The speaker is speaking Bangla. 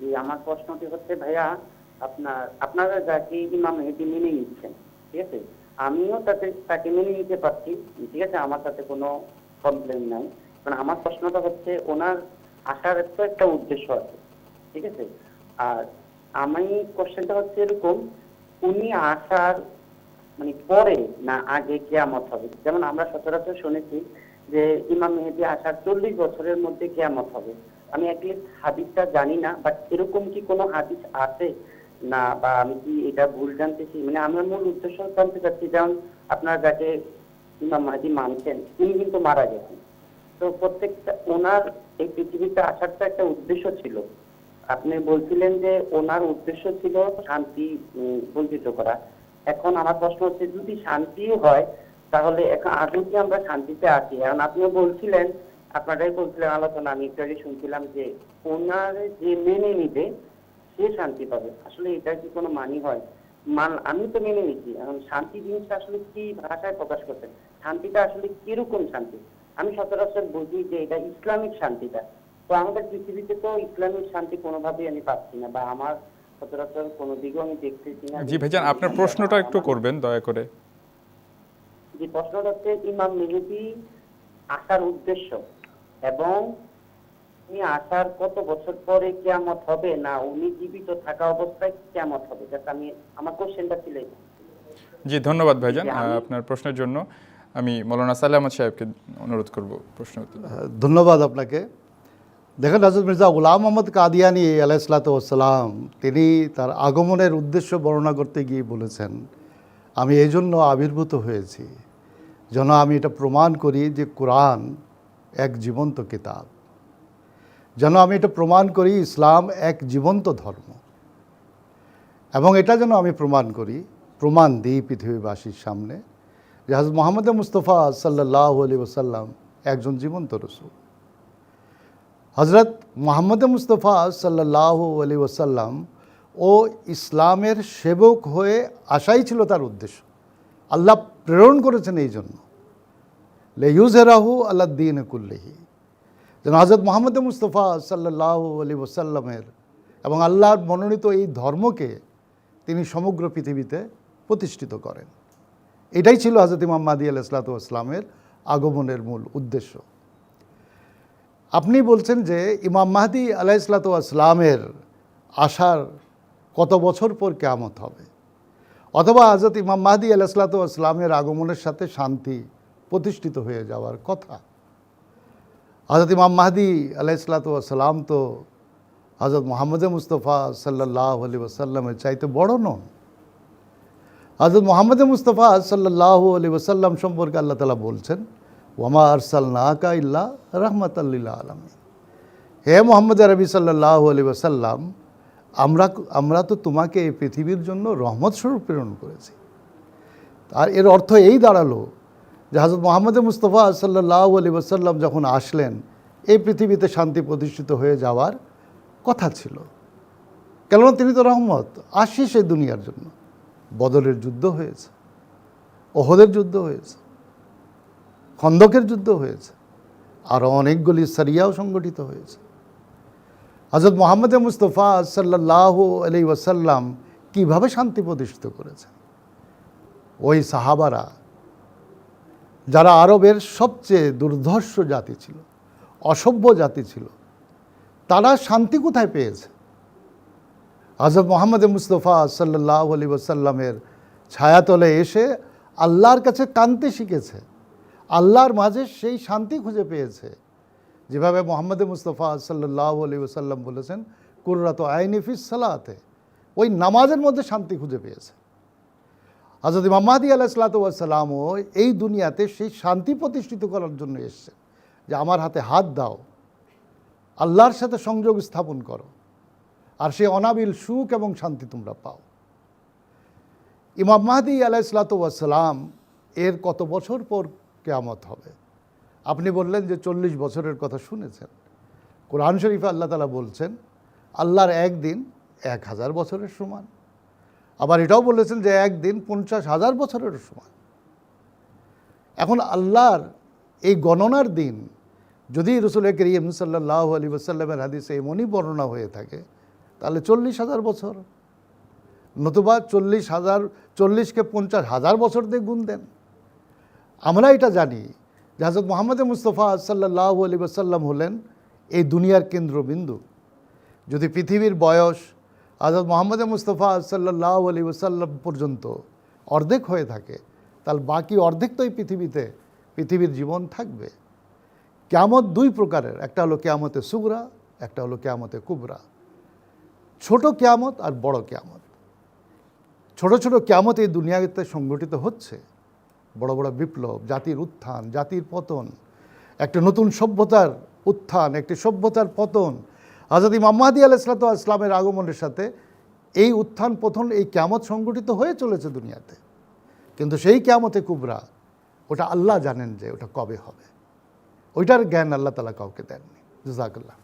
জি আমার প্রশ্নটি হচ্ছে, ভাইয়া, আপনার, আপনারা যাকে ইমাম মেহেদি মেনে নিচ্ছেন, ঠিক আছে? আমিও তাতে, তাকে মেনে নিতে পারছি, ঠিক আছে? আমার তাতে কোনো প্রবলেম নাই। মানে আমার প্রশ্নটা হচ্ছে, ওনার আসার তো একটা উদ্দেশ্য আছে, ঠিক আছে? আর আমি কোশ্চেনটা হচ্ছে এরকম, উনি আসার মানে পরে না আগে কেয়ামত হবে? যেমন আমরা সচরাচর শুনেছি যে ইমাম মেহেদি আসার চল্লিশ বছরের মধ্যে কেয়ামত হবে। আমি অ্যাটলিস্ট হাদিসটা জানি না বাট এরকম কি কোনো হাদিস আছে? না, বা আমি কি এটা ভুল জানতেছি? মানে আমার মূল উদ্দেশ্য জানতে চাচ্ছি, যেমন আপনার যাকে ইমাম মাহাদি মানছেন, তিনি কিন্তু মারা গেছেন। তো প্রত্যেকটা ওনার এই পৃথিবীতে আসার তো একটা উদ্দেশ্য ছিল। আপনি বলছিলেন যে ওনার উদ্দেশ্য ছিল শান্তি বঞ্চিত করা। এখন আমার প্রশ্ন হচ্ছে, যদি শান্তিও হয়, তাহলে এখন আগে কি আমরা শান্তিতে আছি? এখন আপনিও বলছিলেন আপনারাই বলছিলেন আলোচনা আমি আগে শুনছিলাম যে ওনার যে মেনে নিবে সে শান্তি পাবে। আসলে এটা কি কোনো মানি হয়? মান আমি তো মেনে নিচ্ছি। এখন শান্তি জিনিসটা আসলে কি ভাষায় প্রকাশ করতেন শান্তিটা আসলে কীরকম শান্তি? আমি সচরাচর বুঝি যে এটা ইসলামিক শান্তিটা। তো আমাদের পৃথিবীতে তো ইসলামিক শান্তি কোনোভাবেই আমি পাচ্ছি না বা আমার সচরাচর কোনো দিকেও আমি দেখতেছি না। জি ভাইজান আপনার প্রশ্নটা একটু করবেন দয়া করে। যে প্রশ্নটা হচ্ছে ইমাম মেহেদি আসার উদ্দেশ্য এবং উনি আসার কত বছর পরে কেয়ামত হবে না উনি জীবিত থাকা অবস্থায় কেয়ামত হবে? যাতে আমি আমার কোশ্চেনটা ছিল জি ধন্যবাদ ভাইজান আপনার প্রশ্নের জন্য আমি মৌলানা সালে সাহেবকে অনুরোধ করব প্রশ্ন ধন্যবাদ আপনাকে। দেখেন হজরত মির্জা গুলাম মোহাম্মদ কাদিয়ানি আলাইসালাতাম তিনি তার আগমনের উদ্দেশ্য বর্ণনা করতে গিয়ে বলেছেন আমি এই জন্য আবির্ভূত হয়েছি। যেন আমি এটা প্রমাণ করি যে কোরআন এক জীবন্ত কিতাব। যেন আমি এটা প্রমাণ করি, ইসলাম এক জীবন্ত ধর্ম। এবং এটা যেন আমি প্রমাণ করি, প্রমাণ দিই পৃথিবীবাসীর সামনে যে হাজর মোহাম্মদ মুস্তফা সাল্লাহ আলী ওসাল্লাম একজন জীবন্ত রসুল। হজরত মোহাম্মদ মুস্তফা সাল্লাহ আলী ওসাল্লাম ও ইসলামের সেবক হয়ে আসাই ছিল তার উদ্দেশ্য। আল্লাহ প্রেরণ করেছেন এই জন্য। লেহুজেরাহু আল্লাহ দিন কুল্লেহি। যেন হজরত মোহাম্মদ মুস্তফা সাল্লাহ আলী ওসাল্লামের এবং আল্লাহর মনোনীত এই ধর্মকে তিনি সমগ্র পৃথিবীতে প্রতিষ্ঠিত করেন। এটাই ছিল হজরত ইমাম মাদি আল ইসলাত ইসলামের আগমনের মূল উদ্দেশ্য। আপনি বলছেন যে ইমাম মাহদি আলাইসলাতু আসলামের আসার কত বছর পর কেয়ামত হবে? অথবা হজরত ইমাম মাহদি আলাইসলাতু আসলামের আগমনের সাথে শান্তি প্রতিষ্ঠিত হয়ে যাওয়ার কথা। হজরত ইমাম মাহদি আলাইসলাতু আসলাম তো হজরত মোহাম্মদ মুস্তফা সাল্লাহ আলী ওসাল্লামের চাইতে বড় নন। হজরত মোহাম্মদ মুস্তফা সাল্লাহ আলী ওসাল্লাম সম্পর্কে আল্লাহ তালা বলছেন ওমা আরসাল নাকা ইল্লা রহমত আল্লাহ আলমী হে মোহাম্মদ রবি সাল্লাহ আলী ওসাল্লাম আমরা আমরা তো তোমাকে এই পৃথিবীর জন্য রহমত স্বরূপ প্রেরণ করেছি। আর এর অর্থ এই দাঁড়াল যে হজরত মোহাম্মদ মুস্তফা সাল্লাহ আলী ওসাল্লাম যখন আসলেন, এই পৃথিবীতে শান্তি প্রতিষ্ঠিত হয়ে যাওয়ার কথা ছিল। কেননা তিনি তো রহমত আসিস এই দুনিয়ার জন্য। বদলের যুদ্ধ হয়েছে, ওহদের যুদ্ধ হয়েছে, খন্দকের যুদ্ধ হয়েছে আরও অনেকগুলি সারিয়াও সংগঠিত হয়েছে। হজরত মোহাম্মদ মুস্তফা সাল্লাহ আলি ওয়াসাল্লাম কীভাবে শান্তি প্রতিষ্ঠিত করেছেন? ওই সাহাবারা যারা আরবের সবচেয়ে দুর্ধর্ষ জাতি ছিল, অসভ্য জাতি ছিল, তারা শান্তি কোথায় পেয়েছে? হজরত মোহাম্মদ মুস্তফা সাল্লাহ আলী ওসাল্লামের ছায়াতলে এসে আল্লাহর কাছে কানতে শিখেছে। আল্লাহর মাঝে সেই শান্তি খুঁজে পেয়েছে। যেভাবে মোহাম্মদ মুস্তফা সাল্লাহ আলী ওসাল্লাম বলেছেন, কুর্রাত আইনিফিস সালাতে, ওই নামাজের মধ্যে শান্তি খুঁজে পেয়েছে। হজরত ইমাম মাহাদি আলাহিসাল্লাতুয়াসাল্লামও এই দুনিয়াতে সেই শান্তি প্রতিষ্ঠিত করার জন্য এসছেন যে আমার হাতে হাত দাও, আল্লাহর সাথে সংযোগ স্থাপন করো, আর সে অনাবিল সুখ এবং শান্তি তোমরা পাও। ইমাম মাহদি আলাইসালাতাম এর কত বছর পর কেয়ামত হবে? আপনি বললেন যে চল্লিশ বছরের কথা শুনেছেন। কোরআন শরীফে আল্লাহ তালা বলছেন, আল্লাহর একদিন এক হাজার বছরের সমান। আবার এটাও বলেছেন যে একদিন পঞ্চাশ হাজার বছরের সময়। এখন আল্লাহর এই গণনার দিন, যদি রসুল করিম সাল্লাহ আলী ওসাল্লামের হাদিসে এমনই বর্ণনা হয়ে থাকে, তাহলে চল্লিশ হাজার বছর। নতুবা চল্লিশ হাজার, চল্লিশকে পঞ্চাশ হাজার বছর দিয়ে গুণ দেন। আমরা এটা জানি যে হাজরত মোহাম্মদ মুস্তফা সাল্লাহ আলী সাল্লাম হলেন এই দুনিয়ার কেন্দ্রবিন্দু। যদি পৃথিবীর বয়স হজরত মোহাম্মদ মুস্তফা সাল্লাহ আলী সাল্লাম পর্যন্ত অর্ধেক হয়ে থাকে তাহলে বাকি অর্ধেক তো এই পৃথিবীতে, পৃথিবীর জীবন থাকবে। কেয়ামত দুই প্রকারের, একটা হলো কেয়ামতে সুগরা, একটা হলো কেয়ামতে কুবরা। ছোট কেয়ামত আর বড় কেয়ামত। ছোট ছোট কেয়ামত এই দুনিয়াতে সংগঠিত হচ্ছে। বড় বড় বিপ্লব, জাতির উত্থান, জাতির পতন, একটা নতুন সভ্যতার উত্থান, একটি সভ্যতার পতন আজাদি মাহাদি আল ইসলাত ইসলামের আগমনের সাথে এই উত্থান প্রথম এই ক্যামত সংগঠিত হয়ে চলেছে দুনিয়াতে। কিন্তু সেই ক্যামতে কুবরা, ওটা আল্লাহ জানেন যে ওটা কবে হবে। ওইটার জ্ঞান আল্লাহ তালা কাউকে দেননি। জাজাকাল্লাহ